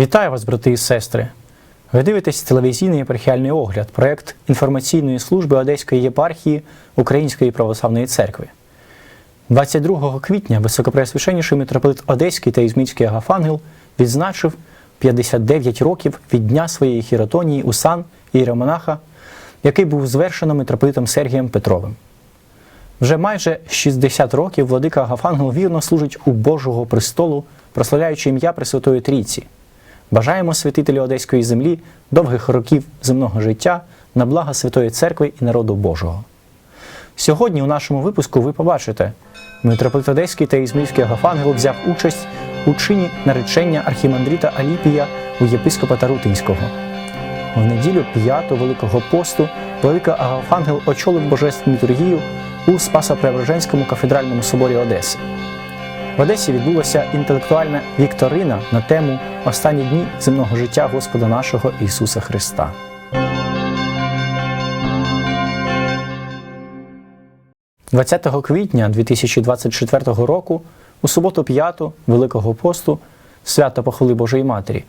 Вітаю вас, брати і сестри! Ви дивитесь телевізійний єпархіальний огляд, проект інформаційної служби Одеської єпархії Української православної церкви. 22 квітня високопреосвященніший митрополит Одеський та Ізмільський Агафангел відзначив 59 років від дня своєї хіротонії у сан іеромонаха, який був звершено митрополитом Сергієм Петровим. Вже майже 60 років владика Агафангел вірно служить у Божого престолу, прославляючи ім'я Пресвятої Трійці. Бажаємо святителю Одеської землі довгих років земного життя на благо Святої Церкви і народу Божого. Сьогодні у нашому випуску ви побачите, митрополит Одеський та Ізмільський Агафангел взяв участь у чині наречення архімандріта Аліпія у єпископа Тарутинського. В неділю п'яту Великого посту Велика Агафангел очолив божественну літургію у Спасо-Преображенському кафедральному соборі Одеси. В Одесі відбулася інтелектуальна вікторина на тему Останні дні земного життя Господа нашого Ісуса Христа. – 20 квітня 2024 року, у суботу 5 Великого посту, свято похвали Божої Матері,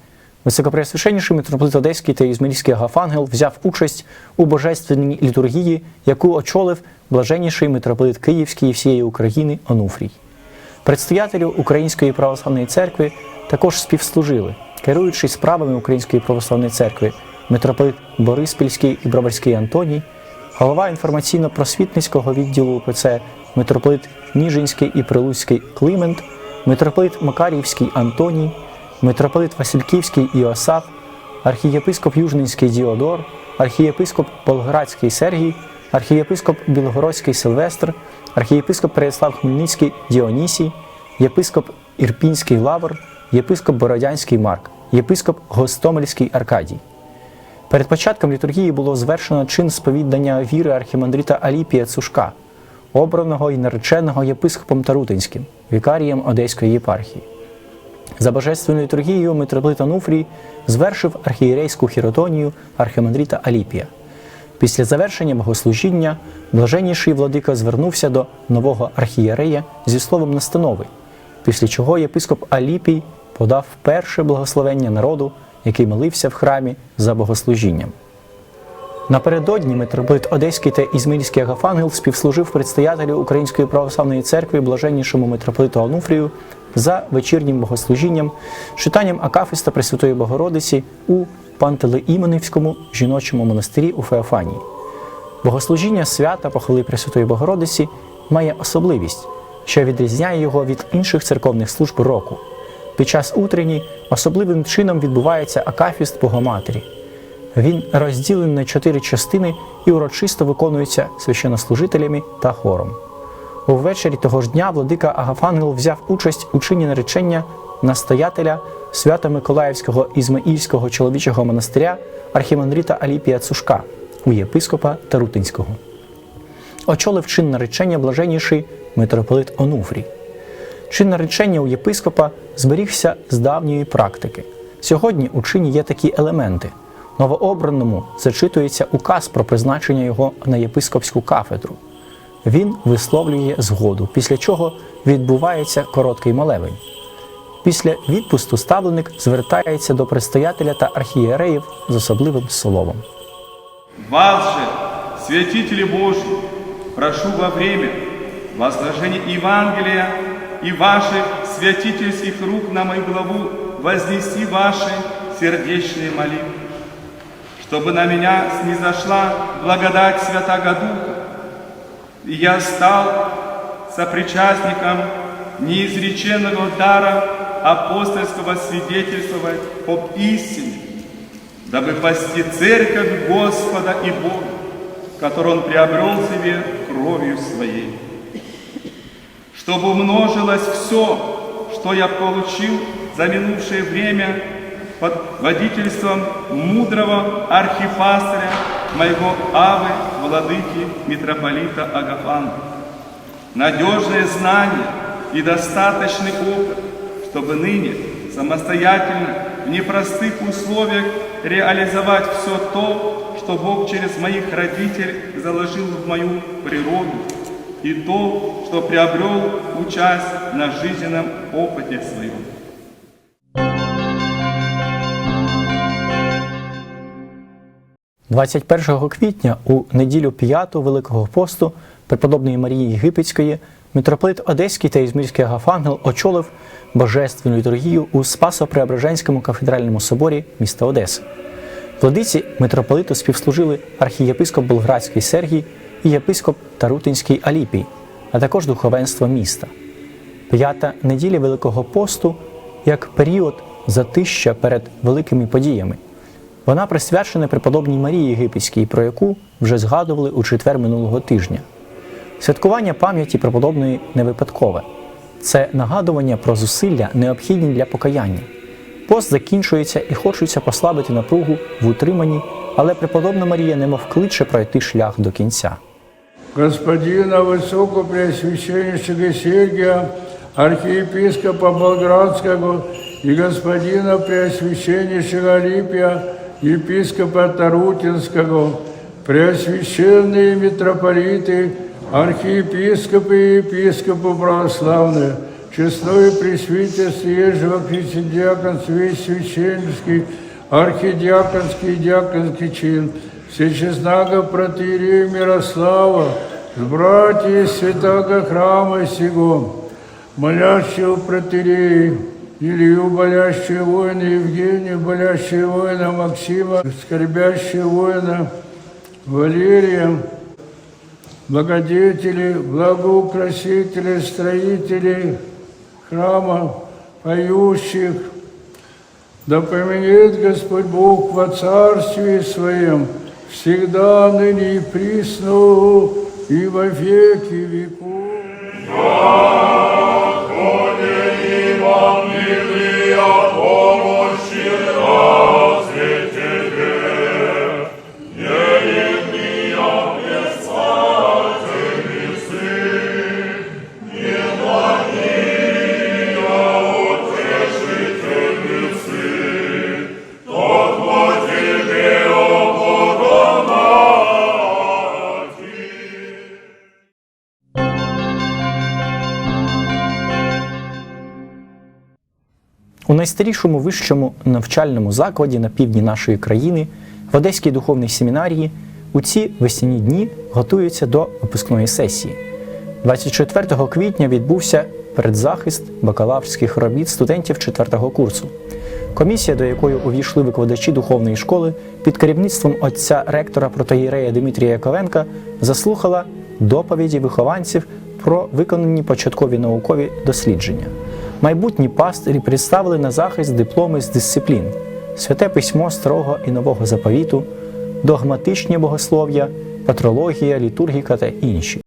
високопреосвященніший митрополит Одеський та Ізмірський Агафангел взяв участь у божественній літургії, яку очолив блаженніший митрополит Київський і всієї України Онуфрій. Предстоятелю Української православної церкви також співслужили, керуючи справами Української православної церкви, митрополит Бориспільський і Броварський Антоній, голова інформаційно-просвітницького відділу УПЦ, митрополит Ніжинський і Прилуцький Климент, митрополит Макарівський Антоній, митрополит Васильківський Іосаф, архієпископ Южненський Діодор, архієпископ Болградський Сергій, архієпископ Білогородський Сильвестр, архієпископ Переяслав Хмельницький Діонісій, єпископ Ірпінський Лавр, єпископ Бородянський Марк, єпископ Гостомельський Аркадій. Перед початком літургії було звершено чин сповідання віри архімандріта Аліпія Цушка, обраного і нареченого єпископом Тарутинським, вікарієм Одеської єпархії. За божественною літургією митрополит Ануфрій звершив архієрейську хіротонію архімандріта Аліпія. Після завершення богослужіння блаженніший владика звернувся до нового архієрея зі словом настанови, після чого єпископ Аліпій подав перше благословення народу, який молився в храмі за богослужінням. Напередодні митрополит Одеський та Ізмільський Агафангел співслужив предстоятелю Української православної церкви блаженнішому митрополиту Ануфрію за вечірнім богослужінням, читанням Акафиста Пресвятої Богородиці у Пантелеіменівському жіночому монастирі у Феофанії. Богослужіння свята похвали Пресвятої Богородиці має особливість, що відрізняє його від інших церковних служб року. Під час утренні особливим чином відбувається Акафіст Богоматері. Він розділений на чотири частини і урочисто виконується священнослужителями та хором. Увечері того ж дня владика Агафангел взяв участь у чині наречення настоятеля Свято-Миколаївського Ізмаїльського чоловічого монастиря архімандріта Аліпія Цушка у єпископа Тарутинського. Очолив чин наречення блаженніший митрополит Онуфрій. Чин наречення у єпископа зберігся з давньої практики. Сьогодні у чині є такі елементи. Новообраному зачитується указ про призначення його на єпископську кафедру. Він висловлює згоду, після чого відбувається короткий молебень. Після відпусту ставленик звертається до предстоятеля та архієреїв з особливим словом. Вас же, святители Божьи, прошу во время возложения Евангелия и ваших святительских рук на мою главу вознести ваши сердечные молитвы, чтобы на меня снизошла благодать Святаго Духа, и я стал сопричастником неизреченного дара апостольского свидетельствовать об истине, дабы пасти церковь Господа и Бога, которую Он приобрел себе кровью Своей. Чтобы умножилось все, что я получил за минувшее время под водительством мудрого архипастыря моего Авы, владыки митрополита Агафана. Надежное знание и достаточный опыт, чтобы ныне самостоятельно в непростых условиях реализовать все то, что Бог через моих родителей заложил в мою природу, и то, что приобрел, участь на жизненном опыте своем. «21 квітня у неділю п'яту Великого посту преподобної Марії Єгипетської митрополит Одеський та Ізмірський Агафангел очолив божественну літургію у Спасо-Преображенському кафедральному соборі міста Одеси. Владиці митрополиту співслужили архієпископ Болградський Сергій і єпископ Тарутинський Аліпій, а також духовенство міста. П'ята неділя Великого посту як період затища перед великими подіями. Вона присвячена преподобній Марії Єгипетській, про яку вже згадували у четвер минулого тижня. Святкування пам'яті преподобної не випадкове. Це нагадування про зусилля, необхідні для покаяння. Пост закінчується і хочеться послабити напругу в утриманні, але преподобна Марія немов кличе пройти шлях до кінця. Господина Высокопреосвященнейшего Сергия, архиепископа Болградского и господина Преосвященнейшего Алипия, епископа Тарутинского, преосвященные митрополиты, архиепископы и епископы православные, честное пресвитерство Ежего Христиандиаконство весь священнический, архидиаконский и диаконский чин, Всечестного протеерея Мирослава, с братьями святого храма сего, молящего протеерея, Илью, болящего воина Евгения, болящего воина Максима, скорбящего воина Валерия, благодетели, благоукрасители, строители храма, поющих, да поменяет Господь Бог во Царстве Своем, всегда, ныне и присно, и во веки веков. У найстарішому вищому навчальному закладі на півдні нашої країни, в Одеській духовній семінарії, у ці весняні дні готуються до випускної сесії. 24 квітня відбувся передзахист бакалаврських робіт студентів 4 курсу. Комісія, до якої увійшли викладачі духовної школи під керівництвом отця ректора протоїрея Дмитрія Яковенка, заслухала доповіді вихованців про виконані початкові наукові дослідження. Майбутні пастирі представили на захист дипломи з дисциплін, святе письмо старого і нового заповіту, догматичні богослов'я, патрологія, літургіка та інші.